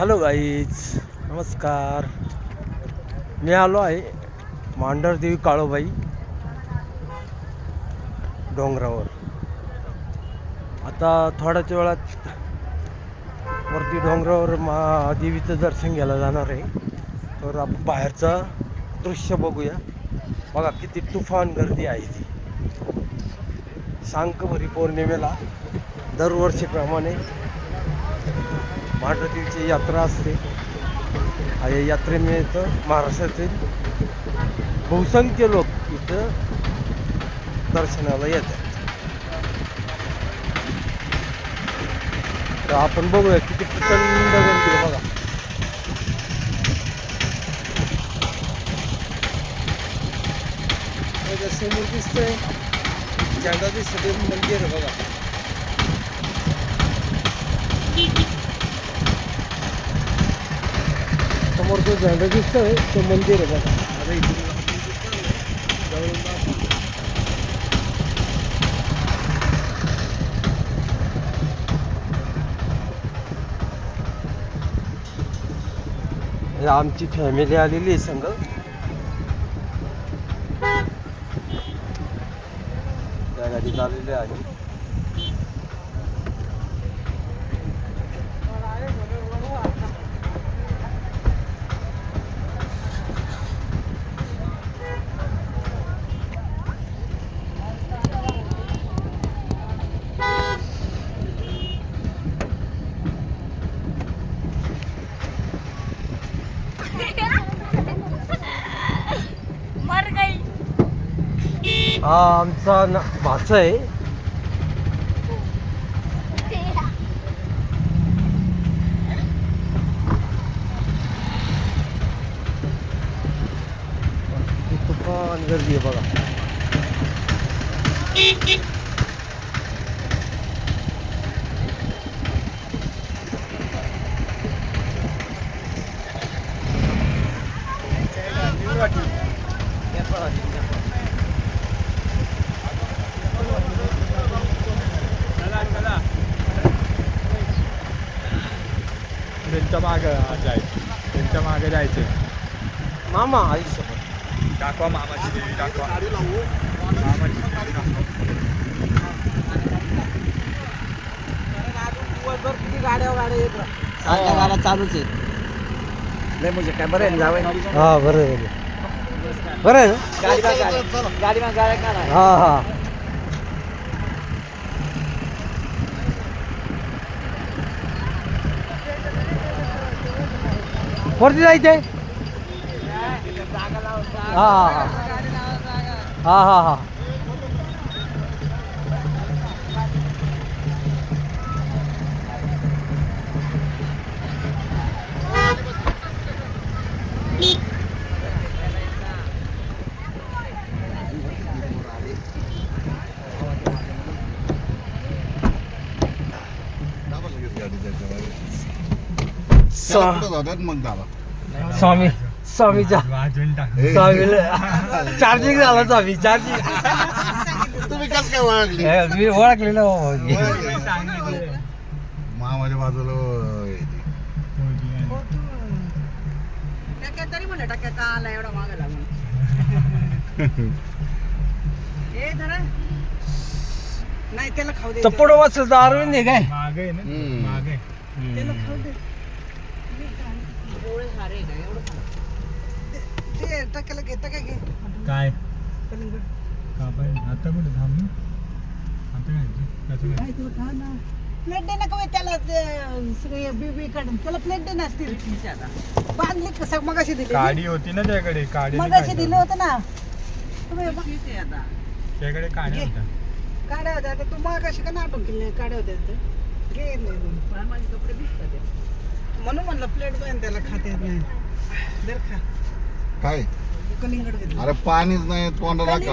Hello guys नमस्कार. मी आलो आहे मांढरदेवी काळोबाई डोंगरावर. आता थोड्याच वेळात वरती डोंगरावर महादेवीचं दर्शन घ्यायला जाणार आहे. तर आपण बाहेरचं दृश्य बघूया. बघा किती तुफान गर्दी आहे ती. शांकभरी पौर्णिमेला दरवर्षीप्रमाणे महादेवीची यात्रा असते. या यात्रेनिमित्त महाराष्ट्रातील बहुसंख्य लोक इथं दर्शनाला येतात. तर आपण बघूया किती प्रचंड गर्दी बघा. समोर दिसतंय झेंडा सगळे मंदिर बघा. समोर जो झेंडा दिसतोय तो मंदिर आहे बघा. आता इकडून आमची फॅमिली आलेली आहे संग. त्या गाडीत आलेली आहे हा आमचा ना भाचा आहे. तुफान गर्दी आहे बघा. त्यांच्या मागं जायचं. त्यांच्या मागे जायचं. मामा आयुष्यभर दाखवा मामाची देवी दाखवा. मामाची देवी दाखवा. सारख्या गाड्या चालूच आहेत नाही म्हणजे काय बरं आहे ना जावं हा बरं आहे, बरं. आहे. बरं आहे ना? गाडी गाडी गाडी मग गाड्या काढा हा हा. वरती जायचंय? हा हा हा. हा हा मग दाबा स्वामी स्वामीच्या वाजून टाक. स्वामीला चार्जिंग झाला स्वामी चार्जिंग. तुम्ही कस काय ओळखली? मी ओळखले ना बाबा मी. मामाच्या बाजूला आहे ती. तरी म्हणलं टक्क्या का आला एवढा मागे लागून. ए धरा. नाही त्याला खाऊ दे वाचलं तर अरविंद आहे काय? मागे आहे ना? हम्म. मागे त्याला खाऊ दे. ते टक्क्याला घे टक्क्या घे काय? कलिंगड का पण आता कुठे थांबू आता काय? कसं काय? काय तुला खा ना. प्लेट दे ना का त्याला ते सगळे बीबी काढून. त्याला प्लेट दे ना असतील. बांधली कसं मग अशी दिली काडी होती ना त्याकडे. काडी मग अशी दिलं होतं. ना. त्याकडे काड्या होत्या. आता तू मग कशी का नाटून केली काड्या होत्या घे नाही माझे कपडे भिजतात. म्हणून म्हणलं प्लेट बन त्याला खाते येत नाही. खा. काय? कलिंगड घेतलं अरे पाणीच नाही तोंडाला का?